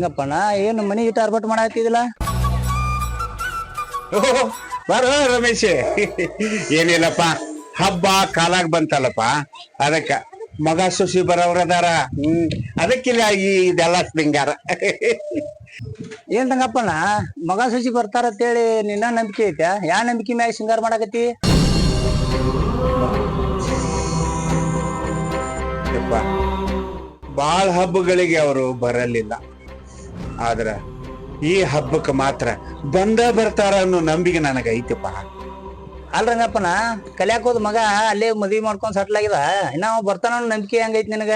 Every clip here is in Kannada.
ಏನ್ ರಂಗಪ್ಪಣ್ಣ ಏನು ಮನಿ ಗಿಟ್ಟ ಅರ್ಬಟ್ ಮಾಡಾತಿದಿಲ್ಲ ಓಹ್, ಬರೋ ರಮೇಶ್. ಏನಿಲ್ಲಪ್ಪ ಹಬ್ಬ ಕಾಲಾಗ್ ಬಂತಲ್ಲಪ್ಪ. ಅದಕ್ಕ ಮಗ ಸೊಸಿ ಬರೋರದಾರ ಹ್ಮ್ ಅದಕ್ಕಿಲ್ಲ ಈ ಇದೆಲ್ಲ ಶೃಂಗಾರ. ಏನ್ ರಂಗಪ್ಪನ ಮಗ ಬರ್ತಾರ ಅಂತೇಳಿ ನಿನ್ನ ನಂಬಿಕೆ ಐತೆ ಯಾ ನಂಬಿಕೆ ಮ್ಯಾಗ ಸಿಂಗಾರ ಮಾಡಕತ್ತಿ? ಯಪ್ಪ ಬಾಳ ಹಬ್ಬಗಳಿಗೆ ಅವರು ಬರಲಿಲ್ಲ ಆದ್ರ ಈ ಹಬ್ಬಕ್ಕೆ ಮಾತ್ರ ಬಂದ ಬರ್ತಾರ ಅನ್ನೋ ನಂಬಿಕೆ ನನಗೆ ಐತಿಪ್ಪ ಅಲ್ ರಂಗಪ್ಪನ ಕಲ್ಯಾಕ್ ಹೋದ್ ಮಗ ಅಲ್ಲೇ ಮದ್ವಿ ಮಾಡ್ಕೊಂಡ್ ಸೆಟ್ಲ್ ಆಗಿದ. ಇನ್ನ ಅವ ಬರ್ತಾನ ಅನ್ನೋ ನಂಬಿಕೆ ಹೆಂಗೈತಿ ನಿನಗ?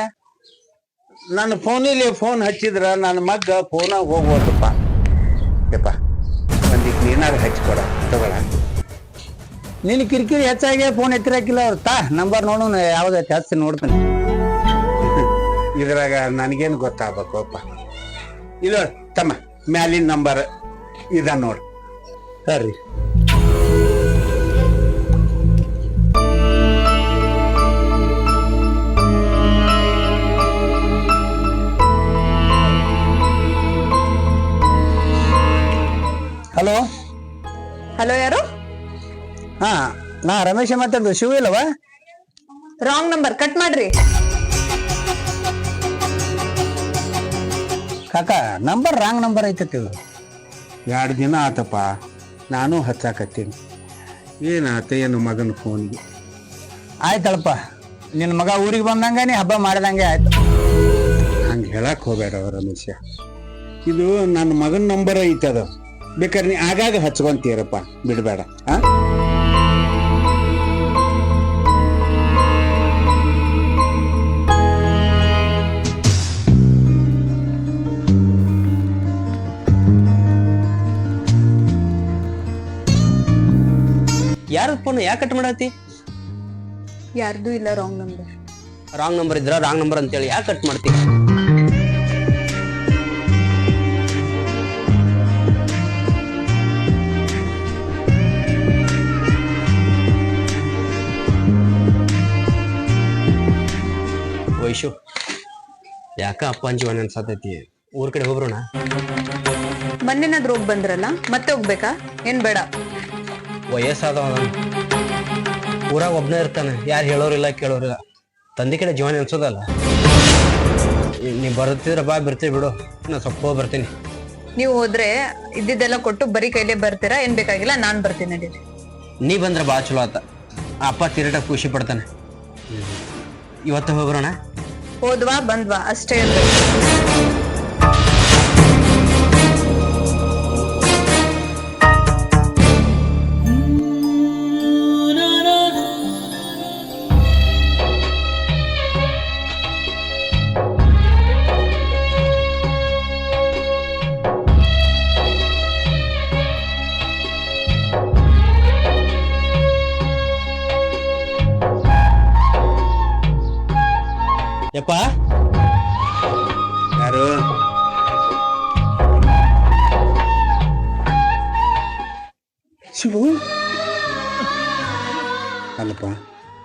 ನನ್ನ ಫೋನಲ್ಲಿ ಫೋನ್ ಹಚ್ಚಿದ್ರ ನನ್ನ ಮಗ್ಗ ಫೋನಾಗ ಹೋಗ್ಬೋದಪ್ಪ ಯಪ್ಪ ಒಂದಿಕ್ ಹಚ್ಚಿ ಹಚ್ಕೊಡ ತಗೊಳ. ನಿನ್ ಕಿರಿಕಿರಿ ಹೆಚ್ಚಾಗಿ ಫೋನ್ ಎತ್ತಿರಾಕಿಲ್ಲ ಅವ್ರ. ತಾ ನಂಬರ್ ನೋಡು ಯಾವ್ದು ಹಚ್ಚಿ ನೋಡ್ತೀನಿ. ಇದ್ರಾಗ ನನಗೇನು ಗೊತ್ತಾಗ್ಬೇಕು ಅಪ್ಪ ಇದು ತಮ್ಮ ಮ್ಯಾಲಿನ ನಂಬರ್ ಇದ ನೋಡ್ರಿ ಸರಿ. ಹಲೋ? ಹಲೋ ಯಾರು? ಹಾ ನಾ ರಮೇಶ ಮಾತಾಡೋದು. ಶಿವ ಇಲ್ಲವಾ? ರಾಂಗ್ ನಂಬರ್ ಕಟ್ ಮಾಡ್ರಿ. ಕಾಕ ನಂಬರ್ ರಾಂಗ್ ನಂಬರ್ ಐತತಿ ಎರಡು ದಿನ ಆತಪ್ಪ ನಾನು ಹಚ್ಚಾಕತ್ತೀನಿ. ಏನಾತ ಏನು ಮಗನ ಫೋನ್ಗೆ ಆಯ್ತಳಪ್ಪ ನಿನ್ನ ಮಗ ಊರಿಗೆ ಬಂದಂಗೆ ನೀ ಹಬ್ಬ ಮಾಡಿದಂಗೆ ಆಯ್ತು. ಹಂಗೆ ಹೇಳಕ್ ಹೋಗ್ಬೇಡ ರಮೇಶ ಇದು ನನ್ನ ಮಗನ ನಂಬರ್ ಐತದ. ಬೇಕಾದ್ರೆ ನೀ ಆಗಾಗ ಹಚ್ಕೊಂತೀರಪ್ಪ ಬಿಡಬೇಡ ಹಾ ಯಾರ ಫೋನ್ ಯಾಕೆ ಕಟ್ ಮಾಡತ್ತಿ ಯಾರ್ದು ಇಲ್ಲ ರಾಂಗ್ ನಂಬರ್ ರಾಂಗ್ ನಂಬರ್ ಇದ್ರ ರಾಂಗ್ ನಂಬರ್ ಅಂತೇಳಿ ಯಾಕೆ ಕಟ್ ಮಾಡ್ತಿ? ವೈಶು ಯಾಕ ಅಪ್ಪ ಅಂಜೀವನ ಅನ್ಸತೈತಿ? ಊರ್ ಕಡೆ ಹೋಗ್ರೋಣ ಮೊನ್ನೆನಾದ್ರೂ ಹೋಗ್ ಬಂದ್ರಲ್ಲ ಮತ್ತೆ ಹೋಗ್ಬೇಕಾ? ಏನ್ ಬೇಡ. ವಯಸ್ಸಾದವ ಅವ್ನು. ಊರಾಗ ಒಬ್ನೇ ಇರ್ತಾನೆ. ಯಾರು ಹೇಳೋರಿಲ್ಲ ಕೇಳೋರಿಲ್ಲ ತಂದೆ ಕಡೆ ಜೀವನ ಅನ್ಸೋದಲ್ಲ ನೀವು ನೀ ಬರ್ತಿದ್ರ ಬಾ ಬರ್ತೀವಿ ಬಿಡು. ನಾ ಸ್ವಲ್ಪ ಹೋಗಿ ಬರ್ತೀನಿ. ನೀವು ಹೋದ್ರೆ ಇದ್ದಿದ್ದೆಲ್ಲ ಕೊಟ್ಟು ಬರೀ ಕೈಲೇ ಬರ್ತೀರಾ? ಏನ್ ಬೇಕಾಗಿಲ್ಲ ನಾನು ಬರ್ತೀನಿ ನಡೀರಿ ನೀ ಬಂದ್ರೆ ಭಾಳ ಚಲೋ ಆತ. ಆ ಅಪ್ಪ ತಿರಟ ಖುಷಿ ಪಡ್ತಾನೆ. ಇವತ್ತು ಹೋಗ್ಬರೋಣ? ಹೋದ್ವಾ ಬಂದ್ವಾ ಅಷ್ಟೇ ಇರ್ಬೇಕು ಶಿವು ಅಲ್ಲಪ್ಪ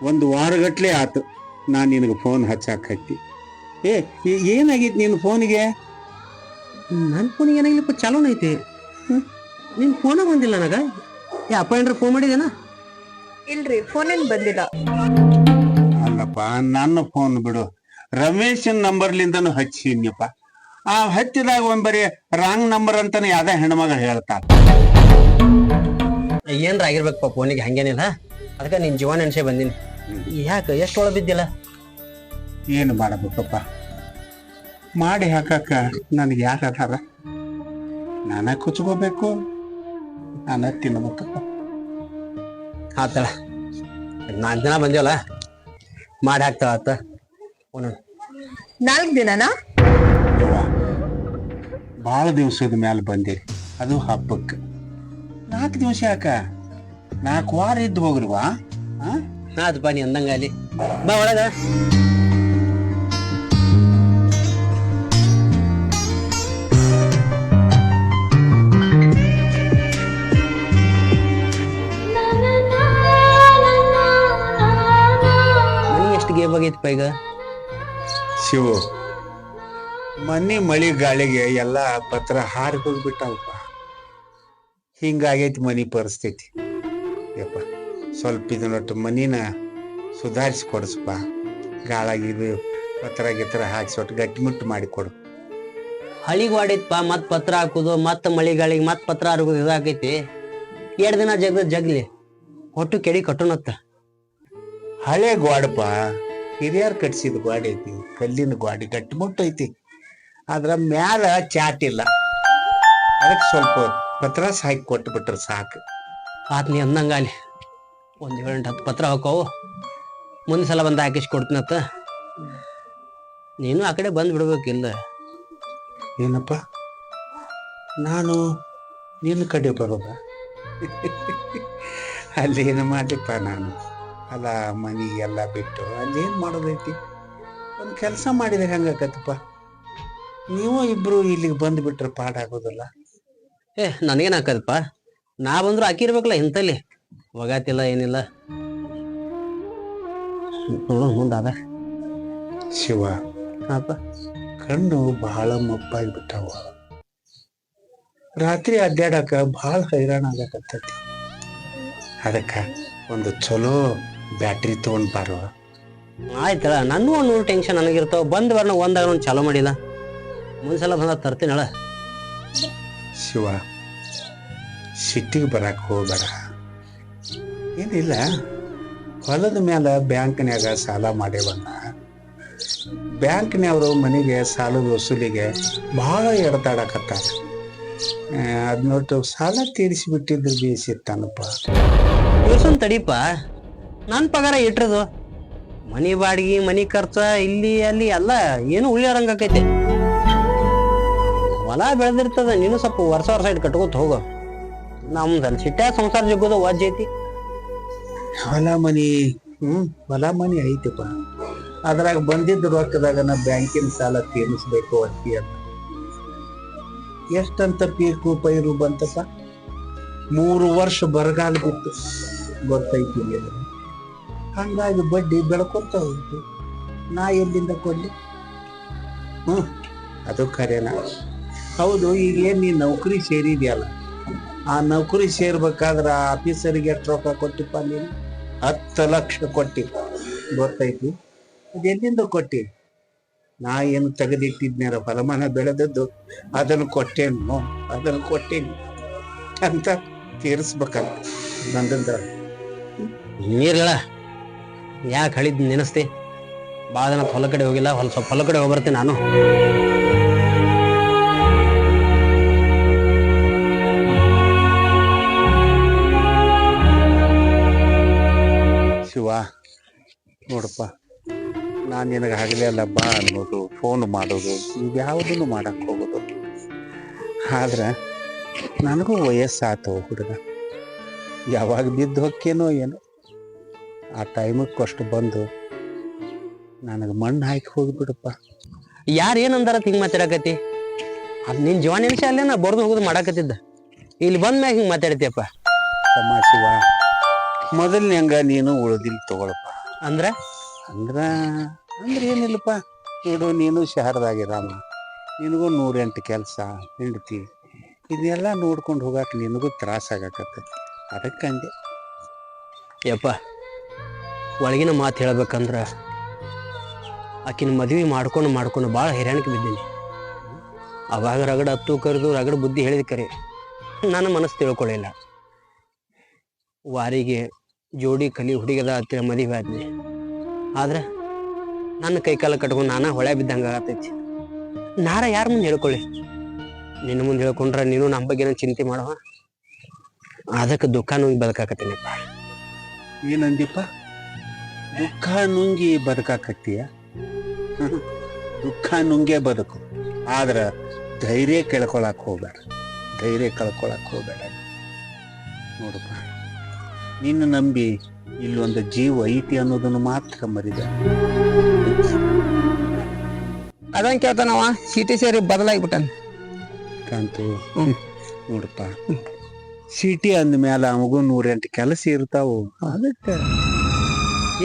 ಒಂದು ವಾರಗಟ್ಲೆ ಆತು. ನಾನು ನಿನಗೆ ಫೋನ್ ಹಚ್ಚಾಕತ್ತಿ ಏ ಏ- ಏನಾಗಿತ್ತು ನಿನ್ನ ಫೋನಿಗೆ ನನ್ನ ಫೋನಿಗೆ ಏನಾಗಿಲ್ಲಪ್ಪ ಚಾಲೋನ ಐತೆ. ನಿನ್ನ ಫೋನ ಬಂದಿಲ್ಲ ನನಗ? ಏ ಅಪ್ಪ ಏನ್ರ ಫೋನ್ ಮಾಡಿದೇನ ಇಲ್ರಿ ಫೋನ್ ಏನು ಬಂದಿಲ್ಲ. ಅಲ್ಲಪ್ಪ ನನ್ನ ಫೋನ್ ಬಿಡು. ರಮೇಶನ್ ನಂಬರ್ಲಿಂದನು ಹಚ್ಚಿದ್ನಪ್ಪ. ಆ ಹಚ್ಚಿದಾಗ ಒಂದ್ ಬರೀ ರಾಂಗ್ ನಂಬರ್ ಅಂತಾನೆ ಯಾವ್ದೇ ಹೆಣ್ಮಗ ಹೇಳ್ತಾರ ಏನ್ರ ಆಗಿರ್ಬೇಕಪ್ಪ ಫೋನಿಗೆ ಹಂಗೇನಿಲ್ಲ. ಅದಕ್ಕೆ ನಿನ್ ಜೀವನ ನೆನ್ಸೆ ಬಂದೀನಿ. ಯಾಕೆ ಎಷ್ಟು ಒಳ ಬಿದ್ದಿಲ್ಲ? ಏನು ಮಾಡಬೇಕಪ್ಪ ಮಾಡಿ ಹಾಕಕ್ಕ ನನಗೆ ಯಾರು ಅದಾರ? ನಾನ ಕುಚ್ಕೋಬೇಕು ನಾನ ತಿನ್ಬೇಕಪ್ಪ ಆತಳ ನಾಲ್ಕು ದಿನ ಬಂದೇವಲ್ಲ? ಮಾಡಿ ಹಾಕ್ತಾಳ ಆತ. ನಾಲ್ಕು ನಾಲ್ಕ್ ದಿನನಾ? ಭಾಳ ದಿವಸದ ಮ್ಯಾಲ ಬಂದಿರಿ ಅದು ಹಬ್ಬಕ್ಕೆ ನಾಲ್ಕು ದಿವಸ ಯಾಕ? ನಾಲ್ಕು ವಾರ ಇದ್ದು ಹೋಗ್ರಿವಾ ಅದು ಆತಪ್ಪ ನೀ ಅಂದಂಗ ಅಲ್ಲಿ. ಬಾ ಒಳಗ. ಗೇಮ್ ಆಗೈತಿಪ್ಪ ಈಗ? ಶಿವು ಮನೆ ಮಳಿ ಗಾಳಿಗೆ ಎಲ್ಲ ಪತ್ರ ಹಾರಿ ಹೋಗ್ಬಿಟ್ಟಾವಪ್ಪ. ಹಿಂಗಾಗೈತಿ ಮನಿ ಪರಿಸ್ಥಿತಿ. ಯಪ್ಪ ಸ್ವಲ್ಪ ಇದನ್ನೊಟ್ಟು ಮನಿನ ಸುಧಾರಿಸಿ ಕೊಡಿಸಪ್ಪ ಗಾಳಾಗಿದ್ದು ಪತ್ರ ಗಿತ್ರ ಹಾಕಿ ಒಟ್ಟು ಗಟ್ಟಿಮುಟ್ಟು ಮಾಡಿ ಕೊಡು ಹಳಿಗ್ ವಾಡಿತ್ಪ ಮತ್ ಪತ್ರ ಹಾಕುದು ಮತ್ ಮಳಿಗಾಳಿಗೆ ಮತ್ ಪತ್ರ ಹರಗುದು ಇದಾಕೈತಿ. ಎರಡು ದಿನ ಜಗದ ಜಗ್ಲಿ. ಒಟ್ಟು ಕೆಡಿ ಕಟ್ಟುನತ್ತ. ಹಳೆ ಗ್ವಾಡಪ್ಪ ಹಿರಿಯರ್ ಕಟ್ಸಿದ ಗ್ವಾಡಿ ಐತಿ ಕಲ್ಲಿನ ಗ್ವಾಡಿ ಗಟ್ಟಿಮುಟ್ಟು ಐತಿ. ಅದ್ರ ಮ್ಯಾಲ ಚಾಟ್ ಇಲ್ಲ. ಅದಕ್ಕೆ ಸ್ವಲ್ಪ ಪತ್ರಾಸ್ ಹಾಕಿ ಕೊಟ್ಟು ಬಿಟ್ರೆ ಸಾಕು. ಆತ್ ನೀ ಅಂದಂಗಾಲಿ ಒಂದು ಏಳೆಂಟು ಹತ್ತು ಪತ್ರ ಹಾಕವು ಮುಂದೆ ಸಲ ಬಂದು ಹಾಕಿಸಿ ಕೊಡ್ತೀನತ್ತ. ನೀನು ಆ ಕಡೆ ಬಂದ್ ಬಿಡ್ಬೇಕಿಲ್ಲ ಏನಪ್ಪ? ನಾನು ನಿನ್ನ ಕಡೆ ಬರೋದ? ಅಲ್ಲಿ ಏನು ಮಾಡ್ಲಿಪ್ಪ ನಾನು? ಅಲ್ಲ ಮನೆಗೆಲ್ಲ ಬಿಟ್ಟು ಅಲ್ಲಿ ಏನು ಮಾಡೋದೈತಿ? ಒಂದು ಕೆಲಸ ಮಾಡಿದ್ರೆ ಹೆಂಗಾಕತ್ತಪ್ಪ? ನೀವು ಇಬ್ರು ಇಲ್ಲಿಗೆ ಬಂದು ಪಾಡಾಗೋದಲ್ಲ ಪಾಡಾಗೋದಿಲ್ಲ. ಏ ನನಗೇನ್ ಹಾಕದಪ್ಪ? ನಾ ಬಂದ್ರು ಹಾಕಿರ್ಬೇಕಲ್ಲ ಇಂತಲ್ಲಿ. ಒಗಾತಿಲ್ಲ ಏನಿಲ್ಲ. ಮುಂದಾದ ಶಿವ ಹಾಪ ಕಣ್ಣು ಬಹಳ ಮಪ್ಪಾಗಿ ಬಿಟ್ಟಾವ ರಾತ್ರಿ ಅಡ್ಡಾಡಕ ಬಹಳ ಹೈರಾಣ ಆಗಕತ್ತೈತಿ. ಅದಕ್ಕ ಒಂದು ಚಲೋ ಬ್ಯಾಟ್ರಿ ತಗೊಂಡ್ ಬಾರ. ಆಯ್ತಳ ನನ್ನೂ ಒಂದು ನೂರು ಟೆನ್ಷನ್ ನನಗಿರ್ತಾವ. ಬಂದ್ ಬರ್ನ ಒಂದಾಗ ಒಂದು ಚಾಲೂ ಮಾಡಿಲ್ಲ. ಮುಂದ್ಸಲ ಬಂದ ತರ್ತೀನಳ ಶಿವ ಸಿಟ್ಟಿಗೆ ಬರಕ್ಕೆ ಹೋಗ್ಬೇಡ. ಏನಿಲ್ಲ, ಹೊಲದ ಮೇಲೆ ಬ್ಯಾಂಕ್ನ್ಯಾಗ ಸಾಲ ಮಾಡೇವನ್ನ. ಬ್ಯಾಂಕ್ನವರು ಮನೆಗೆ ಸಾಲದ ವಸೂಲಿಗೆ ಬಹಳ ಎಡತಾಡಕತ್ತಾರ. ಅದ್ ನೋಟ್ಟು ಸಾಲ ತೀರಿಸಿ ಬಿಟ್ಟಿದ್ರು ಬೇಸಿತ್ತಾನಪ್ಪ ತಡೀಪ ತಡಿಪ ನನ್ನ ಪಗಾರ ಇಟ್ರದು. ಮನಿ ಬಾಡಿಗೆ, ಮನಿ ಖರ್ಚ, ಇಲ್ಲಿ, ಅಲ್ಲಿ ಎಲ್ಲ ಏನು ಉಳಿಯಾರಂಗಾಕೈತಿ ಹೊಲ ಬೆಳೆದಿರ್ತದ ನೀನು ಸ್ವಲ್ಪ ವರ್ಷ ವರ್ಷ ಇಟ್ಟು ಕಟ್ಕೋತ ಹೋಗು. ನಮ್ದಲ್ಲಿ ಸಿಟ್ಟ ಸಂಸಾರ ಜಗ್ಗೋದ ವಾಜ್ಯ ಐತಿ. ಹೊಲ ಮನಿ. ಹ್ಮ್. ಹೊಲ ಮನಿ ಐತಿಪ್ಪ. ಅದ್ರಾಗ ಬಂದಿದ್ದ ರೊಕ್ಕದಾಗ ನಾ ಬ್ಯಾಂಕಿನ ಸಾಲ ತೀರಿಸ್ಬೇಕು ಅಕ್ಕಿ ಅಂತ. ಎಷ್ಟಂತ ಪೀಕು ಪೈರು ಬಂತಪ್ಪ? ಮೂರು ವರ್ಷ ಬರಗಾಲ ಬಿತ್ತು. ಗೊತ್ತೈತಿ. ಹಂಗಾಗಿ ಬಡ್ಡಿ ಬೆಳ್ಕೊತ ಹೋಯ್ತು ನಾ ಎಲ್ಲಿಂದ ಕೊಡ್ಲಿ? ಹ್ಮ್. ಅದು ಖರೇನ. ಹೌದು ಈಗೇನು ನೀ ನೌಕರಿ ಸೇರಿದೆಯಲ್ಲ? ಆ ನೌಕರಿ ಸೇರ್ಬೇಕಾದ್ರೆ ಆ ಆಫೀಸರಿಗೆ ಎಷ್ಟು ರೊಕ್ಕ ಕೊಟ್ಟಿಪ್ಪ ನೀನು? ಹತ್ತು ಲಕ್ಷ ಕೊಟ್ಟಿ ಗೊತ್ತೈತಿ? ಅದೆಲ್ಲಿಂದ ಕೊಟ್ಟಿ ನಾ ಏನು ತೆಗೆದಿಟ್ಟಿದ್ನೇರ ಫಲಮಾನ ಬೆಳೆದದ್ದು, ಅದನ್ನು ಕೊಟ್ಟೇನು? ಅದನ್ನು ಕೊಟ್ಟೇನು. ಅಂತ ತೀರಿಸ್ಬೇಕಂತ ಬಂದದ ನೀರಿಲ್ಲ ಯಾಕೆ ಹಳಿದ್ ನೆನಸ್ತಿ? ಭಾಳ ಹೊಲ ಕಡೆ ಹೋಗಿಲ್ಲ, ಹೊಲ ಸ್ವಲ್ಪ ಹೊಲ ಕಡೆ ಹೋಗ್ಬರ್ತೀನಿ ನಾನು. ನೋಡಪ್ಪ. ನಾನು ನಿನಗೆ ಹಗಲೇ ಅಲ್ಲ ಬಾ ಅನ್ನೋದು ಫೋನ್ ಮಾಡೋದು ಯಾವುದನ್ನು ಮಾಡೋಕ್ಕೆ ಹೋಗೋದು. ಆದ್ರೆ ನನಗೂ ವಯಸ್ಸಾತು ಹುಡುಗ. ಯಾವಾಗ ಬಿದ್ದು ಹೊಕ್ಕೇನೋ ಏನೋ. ಆ ಟೈಮಕ್ಕೆ ಅಷ್ಟು ಬಂದು ನನಗೆ ಮಣ್ಣು ಹಾಕಿ ಹೋಗ್ಬಿಡಪ್ಪ ಯಾರು ಏನಂದಾರ ಹಿಂಗ್ ಮಾತಾಡಕತ್ತಿ? ಅದ್ ನಿನ್ ಜೀವನ ನಿಮಿಷ ಅಲ್ಲೇ ನಾ ಬರ್ದು ಹೋಗುದು ಮಾಡಾಕತ್ತಿದ್ದ. ಇಲ್ಲಿ ಬಂದ ಮ್ಯಾಗ ಹಿಂಗ್ ಮಾತಾಡ್ತೀಯಪ್ಪ. ತಮ್ಮ ಶಿವ ಮೊದಲ್ನಂಗ ನೀನು ಉಳಿದಿಲ್ಲ ತಗೊಳಪ್ಪ. ಅಂದ್ರ? ಅಂದ್ರ ಅಂದ್ರೆ ಏನಿಲ್ಲಪ್ಪ. ನೋಡು ನೀನು ಶಹರದಾಗಿರಾಮ. ನಿನಗೂ ನೂರೆಂಟು ಕೆಲಸ ಹೆಂಡತಿ. ಇದನ್ನೆಲ್ಲ ನೋಡ್ಕೊಂಡು ಹೋಗಕ್ಕೆ ನಿನಗೂ ತ್ರಾಸ ಆಗಕತ್ತೆ ಅದಕ್ಕಂದೆ ಯಪ್ಪ ಒಳಗಿನ ಮಾತು ಹೇಳ್ಬೇಕಂದ್ರ ಆಕಿನ ಮದುವೆ ಮಾಡ್ಕೊಂಡು ಮಾಡ್ಕೊಂಡು ಭಾಳ ಹೈರಾಣಿಕೆ ಬಿದ್ದೀನಿ. ಅವಾಗ ರಗಡ ಹತ್ತು ಕರೆದು ರಗಡ ಬುದ್ಧಿ ಹೇಳಿದ ಕರೆ. ನನ್ನ ಮನಸ್ಸು ತಿಳ್ಕೊಳ್ಳಿಲ್ಲ ವಾರಿಗೆ ಜೋಡಿ ಕಲಿ ಹುಡುಗದ ಹತ್ತಿರ ಮದುವೆ ಆದ್ನಿ. ಆದ್ರೆ ನನ್ನ ಕೈಕಾಲ ಕಟ್ಕೊಂಡು ನಾನ ಹೊಳೆ ಬಿದ್ದಂಗ ಆಗತೈತಿ. ನಾರ ಯಾರ ಮುಂದೆ ಹೇಳ್ಕೊಳ್ಳಿ? ನಿನ್ನ ಮುಂದೆ ಹೇಳ್ಕೊಂಡ್ರೆ ನೀನು ನಮ್ಮ ಬಗ್ಗೆ ಚಿಂತೆ ಮಾಡುವ? ಅದಕ್ಕೆ ದುಃಖ ನುಂಗಿ ಬದುಕಾಕತ್ತೀನಪ್ಪ. ಏನಂದಿಪ್ಪ ದುಃಖ ನುಂಗಿ ಬದುಕಾಕತ್ತೀಯ? ದುಃಖ ನುಂಗೆ ಬದುಕು. ಆದ್ರೆ ಧೈರ್ಯ ಕೆಳ್ಕೊಳಕ್ ಹೋಗ್ಬೇಡ. ಧೈರ್ಯ ಕಳ್ಕೊಳಕ್ ಹೋಗ್ಬೇಡ. ನೋಡಪ್ಪ. ನಿನ್ನ ನಂಬಿ ಇಲ್ಲೊಂದು ಜೀವ ಐತಿ ಅನ್ನೋದನ್ನು ಮಾತ್ರ ಮರಿದ. ಅದಂಗ್ ಕೇಳ್ತಾನವ ಸಿಟಿ ಸೇರಿ ಬದಲಾಗ್ಬಿಟ್ಟಾನ. ಕಾಂತು. ನೋಡಪ್ಪ. ಸಿಟಿ ಅಂದ್ಮೇಲೆ ಅಮಗೂ ನೂರೆಂಟು ಕೆಲಸ ಇರ್ತಾವು. ಅದಕ್ಕೆ.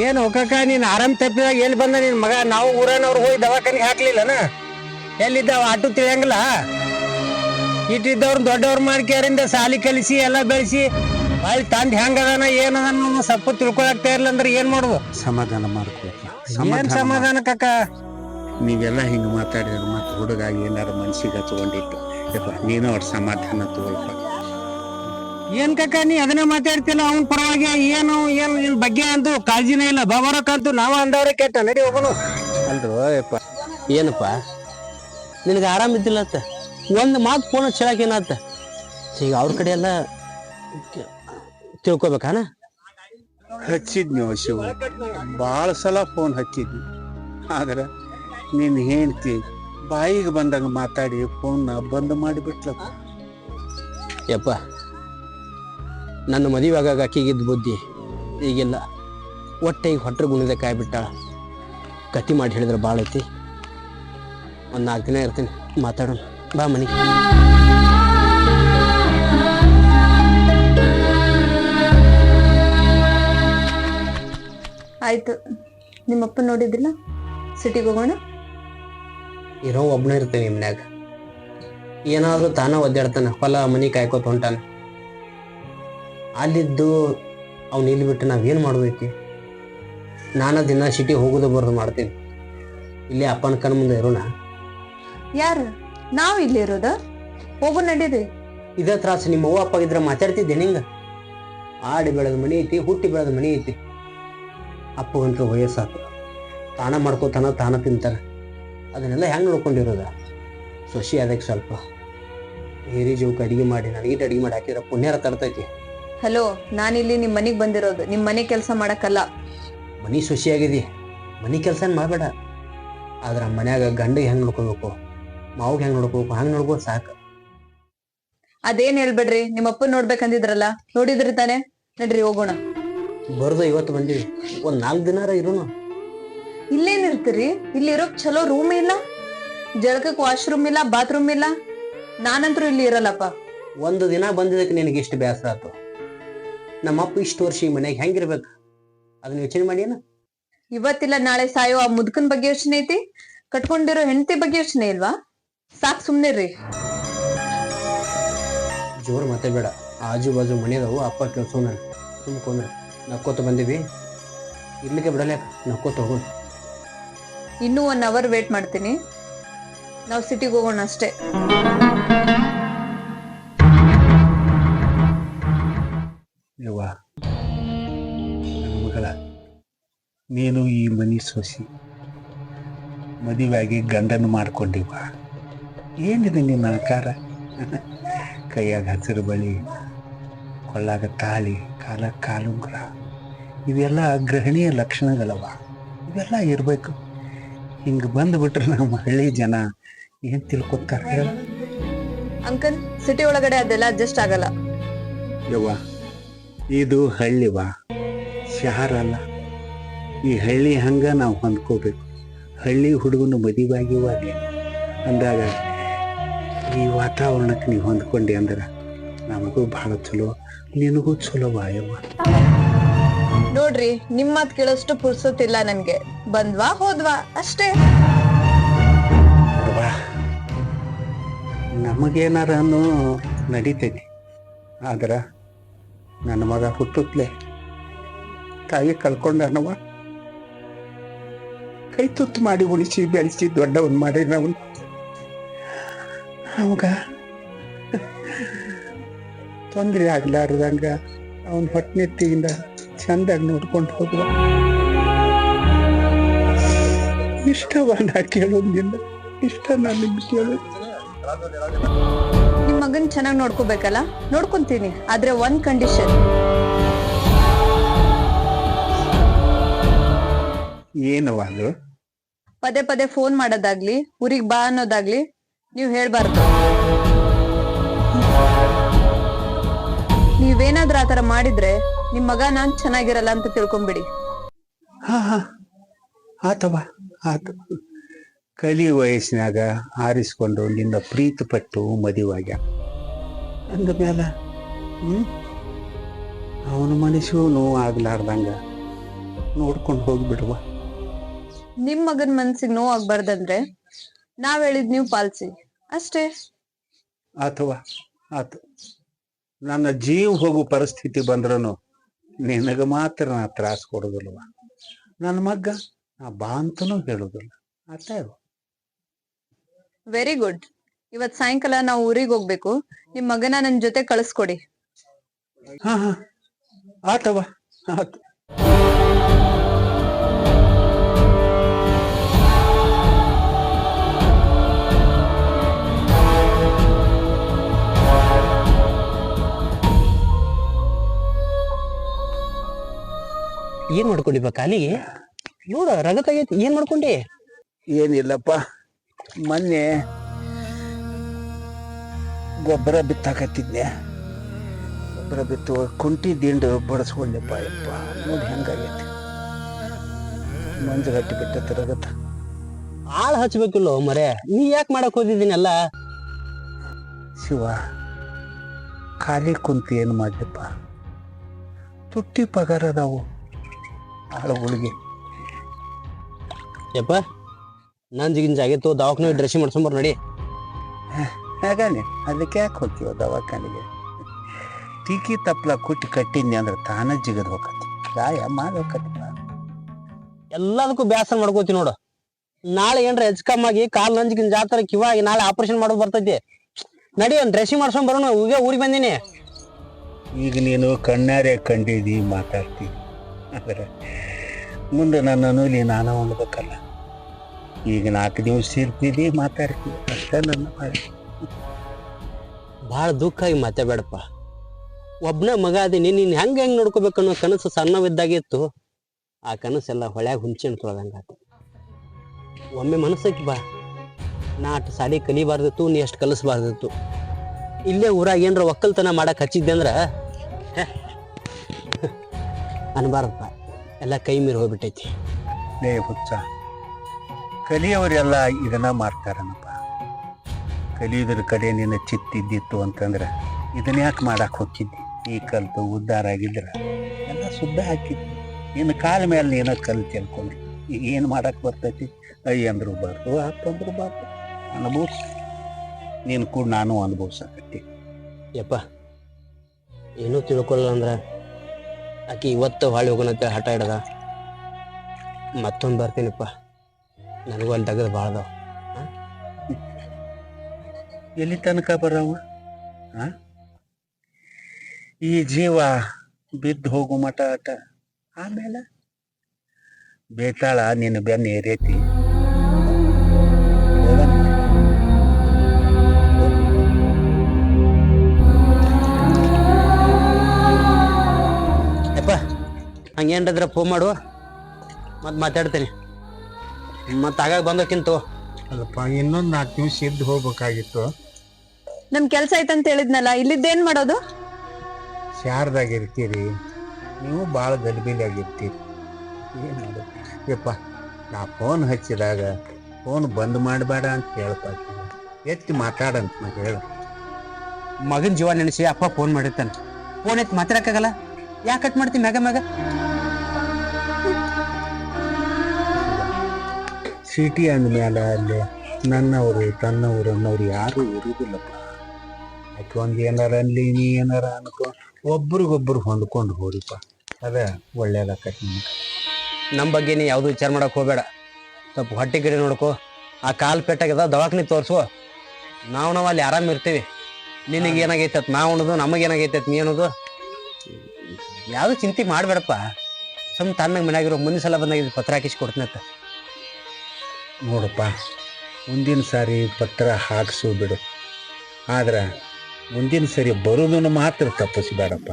ಏನು ಹೋಗಕ್ಕ ನೀನು ಆರಾಮ್ ತಪ್ಪಿದಾಗ ಎಲ್ಲಿ ಬಂದ ನಿನ್ನ ಮಗ? ನಾವು ಊರನವ್ರು ಹೋಗಿ ದವಾಖಾನೆ ಹಾಕ್ಲಿಲ್ಲನ? ಎಲ್ಲಿದ್ದಾವ? ಆಟು ತಿಳಿಯಂಗಿಲ್ಲ? ಇಟ್ಟಿದ್ದವ್ರ ದೊಡ್ಡವ್ರು ಮಾಡ್ಕ್ಯಾರಿಂದ ಸಾಲಿ ಕಲಿಸಿ ಎಲ್ಲ ಬೆಳೆಸಿ ಹೊಳ್ಳಿ ತಂದ್ ಹೆಂಗದಾನ ಏನ ಸ್ವಲ್ಪ ತಿಳ್ಕೊಳಕ್ತಾ ಇರ್ಲ ಅಂದ್ರೆ ಏನ್ ಮಾಡುದು? ಸಮಾಧಾನ ಮಾಡ್ಕೊಪ್ಪ ಏನ್ ಸಮಾಧಾನ ಕಕ್ಕ ನೀವೆಲ್ಲ ಹಿಂಗೆ ಮಾತಾಡಿದ್ರೆ ಮತ್ತೆ ಹುಡುಗ ಏನಾರ ಮನ್ಸಿಗೆ ಹಚ್ಕೊಂಡಿಟ್ಟು ಯಪ್ಪ ನೀನು ಅವ್ರ ಸಮಾಧಾನ ತಗೊಳ್ಪ. ಏನ್ ಕಕ್ಕ ನೀ ಅದನ್ನೇ ಮಾತಾಡ್ತಿಲ್ಲ? ಅವನ್ ಪರವಾಗಿ ಏನು ಏನು ನಿನ್ ಬಗ್ಗೆ ಅಂತೂ ಕಾಳಜಿನೇ ಇಲ್ಲ. ಬಬರಕ್ಕಂತೂ ನಾವ ಅಂದವ್ರೆ ಕೆಟ್ಟ. ನಡಿ ಹೋಗೋನು. ಅಲ್ರೋ ಯಪ್ಪ ಏನಪ್ಪ? ನಿನಗೆ ಆರಾಮಿದ್ದಿಲ್ಲತ್ತ ಒಂದು ಮಾತು ಫೋನ್ ಹಚ್ಚಲಾಕ ಏನಾತ? ಈಗ ಅವ್ರ ಕಡೆ ಎಲ್ಲ ತಿಳ್ಕೊಬೇಕಾನ? ಹಚ್ಚಿದ್ನಿ ಶಿವ ಭಾಳ ಸಲ ಫೋನ್ ಹಚ್ಚಿದ್ನಿ. ಆದ್ರೆ ನಿನ್ನ ಹೇಳ್ತಿ ಬಾಯಿಗೆ ಬಂದಾಗ ಮಾತಾಡಿ ಫೋನ್ನ ಬಂದ್ ಮಾಡಿಬಿಟ್ಲಪ್ಪ ಯಪ್ಪ ನನ್ನ ಮದುವೆ ಆಗಾಗ ಅಕ್ಕಿಗಿದ್ದ ಬುದ್ಧಿ ಈಗಿಲ್ಲ ಒಟ್ಟೆ ಈಗ ಹೊಟ್ಟೆ ಗುಣದ ಕಾಯಿ ಬಿಟ್ಟಾಳ. ಕತಿ ಮಾಡಿ ಹೇಳಿದ್ರೆ ಭಾಳ ಐತಿ ಒಂದು ನಾಲ್ಕು ದಿನ ಇರ್ತೀನಿ ಮಾತಾಡೋಣ. ಬಾ ಮನೆಗೆ. ಆಯ್ತು. ನಿಮ್ಮಪ್ಪ ನೋಡಿದ್ದಿಲ್ಲ ಸಿಟಿಗೆ ಹೋಗೋಣ? ಇರೋ ಒಬ್ಬನೇ ಇರ್ತೇನೆ ಮನ್ಯಾಗ ಏನಾದರೂ ತಾನ ಒದ್ದಾಡ್ತಾನೆ ಹೊಲ ಮನಿ ಕಾಯ್ಕೋತ ಹೊಂಟಾನೆ. ಅಲ್ಲಿದ್ದು ಅವ್ನು ಇಲ್ಲಿ ಬಿಟ್ಟು ನಾವೇನು ಮಾಡಬೇಕು? ನಾನು ದಿನ ಸಿಟಿ ಹೋಗೋದು ಬರೋದು ಮಾಡ್ತೀನಿ. ಇಲ್ಲಿ ಅಪ್ಪನ ಕಣ್ ಮುಂದೆ ಇರೋಣ. ಯಾರು? ನಾವು ಇಲ್ಲಿ ಇರೋದ? ಹೋಗು ನಡೀರಿ. ಇದೇ ತ್ರಾಸು ನಿಮ್ಮ ಅವ್ವ ಅಪ್ಪ ಇದ್ರೆ ಮಾತಾಡ್ತಿದ್ದೆ ನಿಂಗ. ಆಡಿ ಬೆಳೆದ ಮನಿ ಐತಿ ಹುಟ್ಟಿ ಬೆಳೆದ ಮನಿ ಐತಿ. ಅಪ್ಪಗಂತೂ ವಯಸ್ಸಾತು. ತಾಣ ಮಾಡ್ಕೋತಾನ ತಾನ ತಿಂತಾರೆ. ಅದನ್ನೆಲ್ಲ ಹೆಂಗೆ ನೋಡ್ಕೊಂಡಿರೋದ? ಸೊಸಿ ಅದಕ್ಕೆ ಸ್ವಲ್ಪ. ಹಿರಿ ಜೀವಕ್ಕೆ ಅಡಿಗೆ ಮಾಡಿ ನನಗಿಟ್ಟು ಅಡಿಗೆ ಮಾಡಿ ಹಾಕಿದ್ರೆ ಪುಣ್ಯರ ತರ್ತೈತಿ. ಹಲೋ ನಾನಿಲ್ಲಿ ನಿಮ್ಮ ಮನೆಗೆ ಬಂದಿರೋದು. ನಿಮ್ಮ ಮನೆ ಕೆಲಸ ಮಾಡೋಕ್ಕಲ್ಲ. ಮನೆ ಸೊಸಿಯಾಗಿದಿ ಮನೆ ಕೆಲಸ ಮಾಡಬೇಡ. ಆದ್ರೆ ಮನ್ಯಾಗ ಗಂಡಿಗೆ ಹೆಂಗೆ ನೋಡ್ಕೋಬೇಕು? ಮಾವಿಗೆ ಹೆಂಗೆ ನೋಡ್ಕೋಬೇಕು? ಹಂಗೆ ನೋಡ್ಬೋದು ಸಾಕು. ಅದೇನ್ ಹೇಳ್ಬೇಡ್ರಿ? ನಿಮ್ಮ ಅಪ್ಪ ನೋಡ್ಬೇಕಂದಿದ್ರಲ್ಲ. ನೋಡಿದ್ರಿ ತಾನೆ? ನಡ್ರಿ ಹೋಗೋಣ. ಬರ್ದು ಇವತ್ತು ಬಂದಿವಿ ಒಂದು ನಾಲ್ಕು ದಿನಾರ ಇರೋನು. ಇಲ್ಲೇನ್ ಇರ್ತೀರಿ ಇಲ್ಲಿ ಇರೋಕ್ ಚಲೋ ರೂಮ್ ಇಲ್ಲ? ಜಳಕಕ್ ವಾಶ್ರೂಮ್ ಇಲ್ಲ ಬಾತ್ರೂಮ್ ಇಲ್ಲ? ನಾನಂತರೂ ಇಲ್ಲಿ ಇರಲ್ಲಪ್ಪ. ಒಂದು ದಿನ ಬಂದಿದ್ದಕ್ಕೆ ನಿನಗೆ ಇಷ್ಟು ಬೇಸರ ಆತು. ನಮ್ಮಪ್ಪ ಇಷ್ಟು ವರ್ಷ ಈ ಮನೆಗೆ ಹೆಂಗಿರ್ಬೇಕು? ಅದನ್ನ ಯೋಚನೆ ಮಾಡಿ ಇವತ್ತಿಲ್ಲ ನಾಳೆ ಸಾಯೋ ಆ ಮುದುಕನ್ ಬಗ್ಗೆ ಯೋಚನೆ ಐತಿ? ಕಟ್ಕೊಂಡಿರೋ ಹೆಂಡತಿ ಬಗ್ಗೆ ಯೋಚನೆ ಇಲ್ವಾ? ಸಾಕ್ ರೀ ಜೋರು ಮತ್ತೆ ಬೇಡ ಆಜು ಬಾಜು ಮನೆಯದವು ಅಪ್ಪ ಕೆಲ್ಸೋನ ಸುಮ್ಕೋನ. ನಕ್ಕೋತ ಬಂದೀವಿ. ಇಲ್ಲಿಗೆ ಬಿಡಲೇ ನಕ್ಕೋತ ಹೋಗೋಣ. ಇನ್ನೂ ಒನ್ ಅವರ್ ವೇಟ್ ಮಾಡ್ತೀನಿ. ನಾವು ಸಿಟಿಗೆ ಹೋಗೋಣ ಅಷ್ಟೇ. ಯವ್ವ ನನ್ನ ಮಗಳ ನೀನು ಈ ಮನಿ ಸೊಸಿ. ಮದುವೆಯಾಗಿ ಗಂಡನ್ನು ಮಾಡ್ಕೊಂಡಿವ ಏನಿದೆ ನಿನ್ನ ಆಕಾರ? ಕೈಯಾಗ ಹಸಿರು ಬಳಿ ಕೊಳ್ಳಾಗ ತಾಳಿ ಕಾಲ ಕಾಲುಂಗ್ರ ಇವೆಲ್ಲ ಗ್ರಹಣೀಯ ಲಕ್ಷಣಗಳವ. ಇವೆಲ್ಲ ಇರಬೇಕು. ಹಿಂಗೆ ಬಂದ್ಬಿಟ್ರೆ ನಮ್ಮ ಹಳ್ಳಿ ಜನ ಏನು ತಿಳ್ಕೊತಾರೆ ಹೇಳು. ಅಂಕಲ್ ಸಿಟಿ ಒಳಗಡೆ ಅದೆಲ್ಲ ಅಡ್ಜಸ್ಟ್ ಆಗಲ್ಲ. ಯವ್ವ ಇದು ಹಳ್ಳಿವಾ. ಶಹರ ಅಲ್ಲ ಈ ಹಳ್ಳಿ ಹಂಗ ನಾವು ಹೊಂದ್ಕೋಬೇಕು. ಹಳ್ಳಿ ಹುಡುಗನ ಮದುವೆಯಾಗಿವ ನೀನು ಅಂದಾಗ ಈ ವಾತಾವರಣಕ್ಕೆ ನೀವು ಹೊಂದ್ಕೊಂಡಿ ಅಂದ್ರೆ ನಮಗೂ ಭಾಳ ಚಲೋ. ನಿನಗೂ ಚಲೋ ಯವ್ವ ನೋಡ್ರಿ ನಿಮ್ಮತ್ ಕೇಳೋಷ್ಟು ಪುರ್ಸೊತ್ತಿಲ್ಲ ನನ್ಗೆ. ಬಂದ್ವಾ ಹೋದ್ವಾ ಅಷ್ಟೇ. ಅವ್ವ, ನಡೀತೈತಿ. ಆದ್ರೆ ನನ್ನ ಮಗ ಹುಟ್ಟುತ್ತಲೇ ತಾಯಿ ಕಳ್ಕೊಂಡನವ ಕೈ ತುತ್ತು ಮಾಡಿ ಉಳಿಸಿ ಬೆಳೆಸಿ ದೊಡ್ಡವನ್ ಮಾಡಿ ನಾವು ಅವಾಗ ತೊಂದರೆ ಆಗ್ಲಾರ್ದಂಗ ಅವನ ಹೊಟ್ಟೆನೆತ್ತಿಯಿಂದ ಚಂದಾಗಿ ನೋಡ್ಕೊಂಡು ಹೋಗುವ. ಇಷ್ಟವ ನಾ ಕೇಳೋದಿಲ್ಲ ಇಷ್ಟ ನಾನು ನಿಮ್ಗೆ ಕೇಳೋದು. ನಿಮ್ ಮಗನ್ ಚೆನ್ನಾಗಿ ನೋಡ್ಕೋಬೇಕಲ್ಲ? ನೋಡ್ಕೊಂತೀನಿ ಆದ್ರೆ ಒಂದ್ ಕಂಡೀಷನ್ ಏನವ ಅದು? ಪದೇ ಪದೇ ಫೋನ್ ಮಾಡೋದಾಗ್ಲಿ ಊರಿಗೆ ಬಾ ಅನ್ನೋದಾಗ್ಲಿ ನೀವು ಹೇಳ್ಬಾರ್ದು. ನೀವೇನಾದ್ರೂ ಆತರ ಮಾಡಿದ್ರೆ ನಿಮ್ ಮಗ ನಾನ್ ಚೆನ್ನಾಗಿರಲ್ಲ ಅಂತ ತಿಳ್ಕೊಂಬಿಡಿ. ಹಾ ಹಾ. ಆತವ ಆತು. ಕಲಿ ವಯಸ್ಸಿನಾಗ ಆರಿಸ್ಕೊಂಡು ನಿನ್ನ ಪ್ರೀತಿ ಪಟ್ಟು ಮದುವಾಗ ಅಂದ ಮೇಲೆ ಹ್ಮ್? ಅವನ ಮನಸ್ಸು ನೋವು ಆಗ್ಲಾರ್ದಂಗ ನೋಡ್ಕೊಂಡು ಹೋಗ್ಬಿಡುವ. ನಿಮ್ ಮಗನ ಮನ್ಸಿಗೆ ನೋವು ಆಗ್ಬಾರ್ದಂದ್ರೆ ನಾವ್ ಹೇಳಿದ್ ನೀವು ಪಾಲ್ಸಿ. ಅಷ್ಟೇ. ಅಥವಾ ಆತು. ನನ್ನ ಜೀವ ಹೋಗು ಪರಿಸ್ಥಿತಿ ಬಂದ್ರೂ ನಿನಗೆ ಮಾತ್ರ ನಾ ತ್ರಾಸ ಕೊಡೋದಿಲ್ವ? ನನ್ನ ಮಗ್ಗ ನಾ ಬಾ ಅಂತನೂ ಹೇಳೋದಿಲ್ಲ. ಆತ ವೆರಿ ಗುಡ್ ಇವತ್ ಸಾಯಂಕಾಲ ನಾವು ಊರಿಗೆ ಹೋಗ್ಬೇಕು. ನಿಮ್ ಮಗನ ನನ್ ಜೊತೆ ಕಳಿಸ್ಕೊಡಿ. ಹಾ ಹಾ. ಆತವ. ಆತು ಏನ್ ಮಾಡ್ಕೊಂಡಿಪ್ಪ ಕಾಲಿಗೆ ನೋಡ ರಗ ಆಗೈತಿ ಏನ್ ಮಾಡ್ಕೊಂಡಿ? ಏನಿಲ್ಲಪ್ಪ ಮೊನ್ನೆ ಗೊಬ್ಬರ ಬಿತ್ತಾಕತ್ತಿದ್ನೆ. ಗೊಬ್ಬರ ಬಿತ್ತು ಕುಂಟಿ ದಿಂಡು ಬಡಿಸ್ಕೊಂಡೆಪ್ಪ ಅಪ್ಪ ನೋಡಿ ಹೆಂಗಾಗೈತಿ. ಮಂಜು ಗಟ್ಟಿ ಬಿಟ್ಟ ರಗತ. ಆಳ್ ಹಚ್ಬೇಕಿಲ್ಲೋ ಮರೆ ನೀ ಯಾಕೆ ಮಾಡಕ್ ಹೋದಿದ್ದೀನಲ್ಲ? ಶಿವ ಖಾಲಿ ಕುಂತು ಏನು ಮಾಡಿದೆಪ್ಪ ತುಟ್ಟಿ ಪಗಾರ ಅದಾವು ಹುಡುಗಿ ಯಪ್ಪ ನನ್ ಜಿಗಿನ ಜಾಗಿತ್ತು ದವಾಖಾನೆ ಡ್ರೆಸ್ಸಿಂಗ್ ಮಾಡ್ಸೊಂಬರ್ ನಡಿ. ಹಾಗಾನೆ ಅದಕ್ಕೆ ಯಾಕೆ ಹೋಗ್ತೀವ ದವಾಖಾನೆಗೆ? ಟೀಕಿ ತಪ್ಪಲ ಕುಟ್ಟಿ ಕಟ್ಟಿದ್ನಿ ಅಂದ್ರೆ ತಾನ ಜಿಗದ್ ಹೋಗತಿ ಗಾಯ ಮಾಡ್ಬೇಕತ್ತ ಎಲ್ಲದಕ್ಕೂ ಬ್ಯಾಸರ ಮಾಡ್ಕೋತಿ ನೋಡು. ನಾಳೆ ಏನ್ರ ಹೆಚ್ಚು ಕಮ್ಮಾಗಿ ಕಾಲ್ ನಂಜಿಗಿನ ಜಾತ್ರ ಕಿವಾಗಿ ನಾಳೆ ಆಪರೇಷನ್ ಮಾಡೋದು ಬರ್ತೈತಿ. ನಡಿ ಒಂದು ಡ್ರೆಸ್ಸಿಂಗ್ ಮಾಡ್ಸೊಂಡ್ ಬರೋಣ ಈಗ ಊರಿಗೆ ಬಂದೀನಿ. ಈಗ ನೀನು ಕಣ್ಣಾರೆ ಕಂಡಿದಿ ಮಾತಾಡ್ತಿ. ಆದರೆ ಮುಂದೆ ನನ್ನ ನೂಲಿ ನಾನು ಉಣ್ಬೇಕಲ್ಲ ಈಗ ನಾಲ್ಕು ದಿವಸ ಇರ್ತೀವಿ, ಮಾತಾಡ್ತೀವಿ. ಅಷ್ಟೇ ನನ್ನ ಭಾಳ ದುಃಖ ಆಗಿ ಮತ್ತೆ ಬೇಡಪ್ಪ. ಒಬ್ನ ಮಗ ಅದೀನಿ, ನೀನು ಹೆಂಗ್ ಹೆಂಗ್ ನೋಡ್ಕೋಬೇಕು ಅನ್ನೋ ಕನಸು ಸಣ್ಣವಿದ್ದಾಗಿತ್ತು. ಆ ಕನಸೆಲ್ಲ ಹೊಳ್ಯಾಗ ಹುಂಚಿನ ತೊಳ್ದಂಗಾತ ಒಮ್ಮೆ ಮನಸ್ಸಕ್ಕೆ ಬಾ. ನಾ ಅಟ್ ಸಾಲಿ ಕಲಿಬಾರ್ದಿತ್ತು, ನೀ ಅಷ್ಟು ಕಲಿಸ್ಬಾರ್ದಿತ್ತು. ಇಲ್ಲೇ ಊರಾಗ ಏನರ ಒಕ್ಕಲ್ತನ ಮಾಡಕ್ ಹಚ್ಚಿದ್ದೆ ಅಂದ್ರ ಅನ್ಬಾರ್ದಪ್ಪ ಎಲ್ಲ ಕೈ ಮೀರಿ ಹೋಗ್ಬಿಟ್ಟೈತಿ. ಲೇ ಹುಚ್ಚ ಕಲಿಯವರೆಲ್ಲ ಇದನ್ನ ಮಾಡ್ತಾರನಪ್ಪ. ಕಲಿಯೋದ್ರ ಕಡೆ ನಿನ್ನ ಚಿತ್ತಿದ್ದಿತ್ತು ಅಂತಂದ್ರೆ ಇದನ್ನ ಯಾಕೆ ಮಾಡಕ್ಕೆ ಹೋಗಿದ್ದಿ ಈ ಕಲ್ತು ಉದ್ದಾರ ಆಗಿದ್ರ ಎಲ್ಲ ಶುದ್ಧ ಹಾಕಿದ್ವಿ ನಿನ್ನ ಕಾಲ ಮೇಲೆ ನೀನ ಕಲ್ ತಿಳ್ಕೊಂಡ್ರಿ ಈಗ ಏನು ಮಾಡಕ್ಕೆ ಬರ್ತೈತಿ? ಅಯ್ಯ ಅಂದ್ರು ಬಾರ್ದು ಅಪ್ಪ ಬರ್ತು ಬಾರ್ದು. ಅನುಭವಿಸ್. ನೀನು ಕೂಡ ನಾನು ಅನುಭವಿಸಕತ್ತಿ ಯಪ್ಪ ಏನೂ ತಿಳ್ಕೊಳ್ಳಲ್ಲ ಅಂದ್ರ ಆಕಿ ಇವತ್ತು ಹೊಳ್ಳಿ ಅಂತೇಳಿ ಹಠ ಹಿಡ್ದ. ಮತ್ತೊಂದು ಬರ್ತೀನಿಪ್ಪ. ನನಗೂ ಅಲ್ಲಿ ತೆಗೆದು ಭಾಳದವ ಎಲ್ಲಿ ತನಕ ಬರವ? ಈ ಜೀವ ಬಿದ್ದು ಹೋಗು ಮಠ ಆಮೇಲೆ? ಬೇತಾಳ ನಿನ್ನ ಬೆನ್ನ ಏರೈತಿ ಹಂಗೇನ್ರಿದ್ರೆ ಫೋನ್ ಮಾಡು. ಮತ್ತೆ ಮಾತಾಡ್ತೀನಿ. ಮತ್ತೆ ಆಗಾಗ ಬಂದಕ್ಕಿಂತ ಅಲ್ಲಪ್ಪ ಇನ್ನೊಂದು ನಾಲ್ಕು ನಿಮಿಷ ಇದ್ದು ಹೋಗ್ಬೇಕಾಗಿತ್ತು. ನಮ್ ಕೆಲ್ಸ ಐತಂತ ಹೇಳಿದ್ನಲ್ಲ ಇಲ್ಲಿದ್ದೇನ್ ಮಾಡೋದು? ಶಾರದಾಗಿರ್ತೀರಿ. ನೀವು ಭಾಳ ಗಲಿಬಿಲಿಯಾಗಿರ್ತೀರಿ ಏನು ಮಾಡೋದು? ಯಪ್ಪ ನಾ ಫೋನ್ ಹಚ್ಚಿದಾಗ ಫೋನ್ ಬಂದ್ ಮಾಡಬೇಡ ಅಂತ ಹೇಳ್ಪ ಎತ್ತಿ ಮಾತಾಡಂತ ನಾ ಹೇಳ. ಮಗನ ಜೀವ ನೆನೆಸಿ ಅಪ್ಪ ಫೋನ್ ಮಾಡಿರ್ತಾನೆ. ಫೋನ್ ಎತ್ತಿ ಮಾತಾಡಕ್ಕಾಗಲ್ಲ? ಯಾಕೆ ಕಟ್ ಮಾಡ್ತೀನಿ ಮ್ಯಾಗ ಮ್ಯಾಗ? ಸಿಟಿ ಅಂದ್ಮೇಲೆ ಅಲ್ಲಿ ನನ್ನವರು ತನ್ನವರು ಅನ್ನೋರು ಯಾರು ಇರುವುದಿಲ್ಲಪ್ಪ ಒಂದು ಏನಾರ ಅಲ್ಲಿ ನೀ ಏನಾರ ಅನ್ಕೊ ಒಬ್ರಿಗೊಬ್ರು ಹೊಂದ್ಕೊಂಡು ಹೋರಿಪ್ಪ. ಅದ ಒಳ್ಳೇದ ನಿಮ್ಗೆ. ನಮ್ಮ ಬಗ್ಗೆ ನೀ ಯಾವುದು ವಿಚಾರ ಮಾಡಕ್ಕೆ ಹೋಗಬೇಡ. ಸ್ವಲ್ಪ ಹೊಟ್ಟೆ ಗಿಡ ನೋಡ್ಕೋ. ಆ ಕಾಲು ಪೆಟ್ಟಾಗ್ಯದ ದವಾಖಾನೆ ತೋರ್ಸು ನಾವು ನಾವು ಅಲ್ಲಿ ಆರಾಮ ಇರ್ತೀವಿ. ನಿನಗೆ ಏನಾಗೈತೆ ನಾವು ಅನ್ನೋದು ನಮಗೇನಾಗೈತೆ ನೀ ಅನ್ನೋದು ಯಾವುದು ಚಿಂತೆ ಮಾಡಬೇಡಪ್ಪ. ಸುಮ್ ತಣ್ಣಗೆ ಮನೆಯಾಗಿರೋ ಮುಂದಿನ ಸಲ ಬಂದಾಗ ಪತ್ರ ಹಾಕಿಸಿ ಕೊಡ್ತೀನತ್ತ ನೋಡಪ್ಪ ಮುಂದಿನ ಸಾರಿ ಪತ್ರ ಹಾಕಿಸು ಬಿಡು. ಆದ್ರೆ ಮುಂದಿನ ಸರಿ ಬರೋದನ್ನು ಮಾತ್ರ ತಪ್ಪಿಸ್ಬೇಡಪ್ಪ.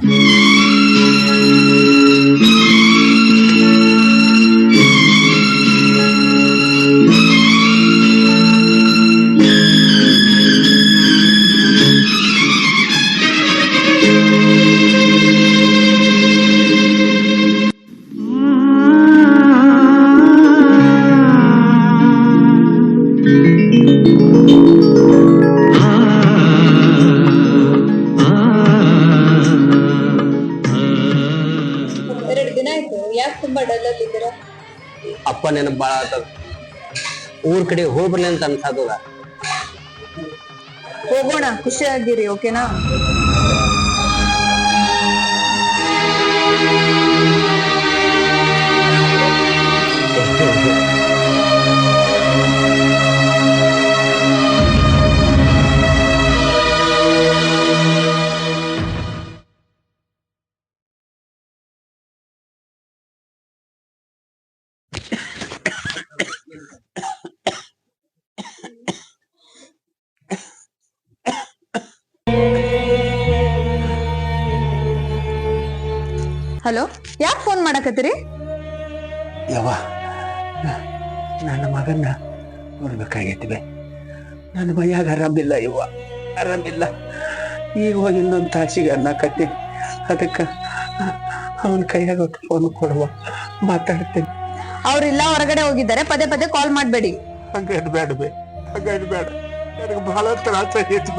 ಅಪ್ಪ ನೆನಪು ಭಾಳ ಆಗ್ತದ ಊರ್ ಕಡೆ ಹೋಗ್ಬರ್ಲಿ ಅಂತ ಅನ್ಸದ ಹೋಗೋಣ ಖುಷಿಯಾಗಿರಿ ಓಕೆನಾ ಮಾಡಕತ್ತೀರಿ ಯವ್ವ ನನ್ನ ಮಗನ್ನ ನೋಡ್ಬೇಕಾಗೈತಿ ಬೇ. ನನ್ನ ಮೈಯಾಗ ಆರಾಮಿಲ್ಲ ಯವ್ವ ಆರಾಮಿಲ್ಲ ಈಗ ಹೋಗಿ ಇನ್ನೊಂದು ತಾಸಿಗೆ ಅನ್ನಕತ್ತಿ ಅದಕ್ಕೆ ಅವನ ಕೈಯಾಗ ಫೋನ್ ಕೊಡುವ ಮಾತಾಡ್ತೀನಿ. ಅವರೆಲ್ಲ ಹೊರಗಡೆ ಹೋಗಿದ್ದಾರೆ ಪದೇ ಪದೇ ಕಾಲ್ ಮಾಡಬೇಡಿ. ಹಂಗ ಬೇಡ ಬೇ ಬೇಡ. ನನಗೆ ಬಹಳ ತ್ರಾಸ ಆಗೈತಿ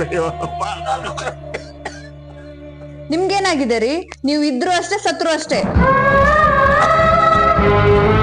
ನಿಮ್ಗೇನಾಗಿದೆ ರೀ? ನೀವು ಇದ್ರು ಅಷ್ಟೇ ಸತ್ರು ಅಷ್ಟೇ. Música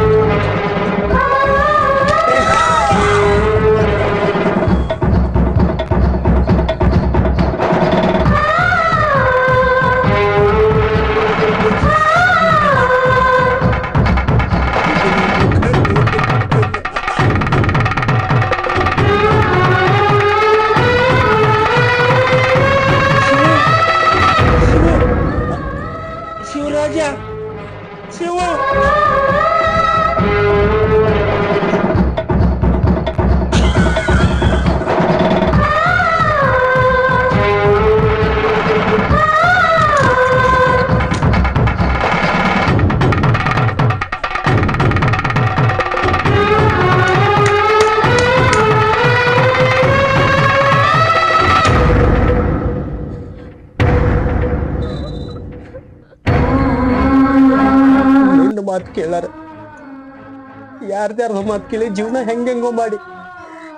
ಯಾರ್ದ್ಯಾರ್ದೋ ಮಾತು ಕೇಳಿ ಜೀವನ ಹೆಂಗೆಂಗೋ ಮಾಡಿ.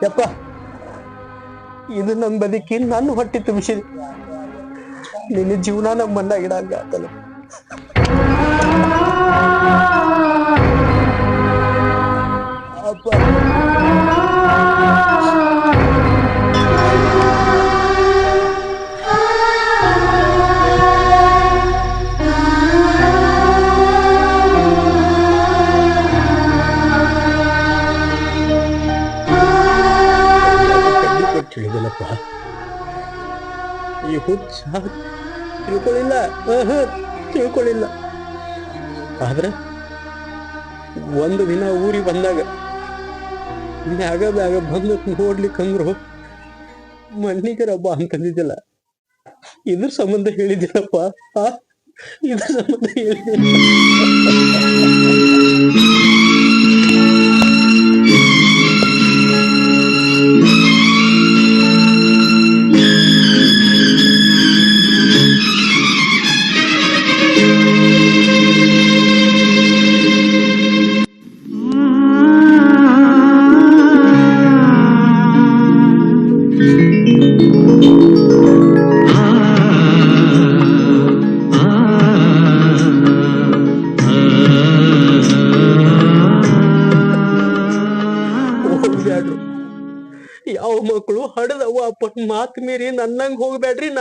ಯಪ್ಪ, ಇದು ನನ್ನ ಬದುಕಿ ನನ್ನ ಹೊಟ್ಟೆ ತುಂಬಿಸಿದೆ. ನಿನ್ನ ಜೀವನ ಇಡಂಗ ಆತಲ್ಲ. ಅಪ್ಪ. ಹುಚ್ಚ ತಿಳ್ಕೊಳ್ಳಿಲ್ಲ ತಿಳ್ಕೊಳ್ಳಿಲ್ಲ ಆದ್ರೆ ಒಂದು ದಿನ ಊರಿಗೆ ಬಂದಾಗ ಬ್ಯಾಗ ಬ್ಯಾಗ ಬಂದು ನೋಡ್ಲಿಕ್ಕಂದ್ರು ಮಣ್ಣಿಗೆ ರಬ್ಬ ಅಂತಂದಿದ್ದಿಲ್ಲ. ಇದ್ರ ಸಂಬಂಧ ಹೇಳಿದ್ದಿಲ್ಲಪ್ಪ ಆ ಇದ್ರ ಸಂಬಂಧ ಹೇಳಿದ್ದಿಲ್ಲ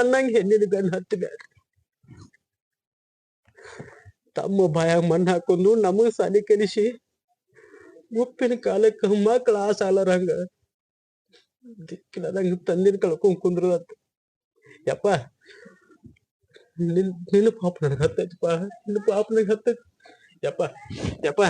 ನನ್ನಂಗ್ ಹೆಣ್ಣಿನ ಬೆನ್ನ ಹತ್ತಬ್ಯಾಡ್ರಿ ತಮ್ಮ ಬಾಯಾಗ ಮಣ್ಣು ಹಾಕೊಂಡು ನಮಗ್ ಸಾಲಿ ಕಲಿಸಿ, ಉಪ್ಪಿನ ಕಾಲಕ್ಕ ಮಕ್ಕಳ ಆ ಸಾಲರಂಗ ದಿಕ್ಕಿಲ್ಲದಂಗ ತಂದಿನ ಕಳ್ಕೊಂಡ್ ಕುಂದ್ರು ಅಂತ ಯಪ್ಪ, ನಿನ್, ನಿನ್ನ ಪಾಪ ನನಗೆ ಹತ್ತೈತಪ್ಪ, ನಿನ್ನ ಪಾಪ ನನಗ್ ಹತ್ತೈತಿ. ಯಪ್ಪ ಯಪ್ಪ.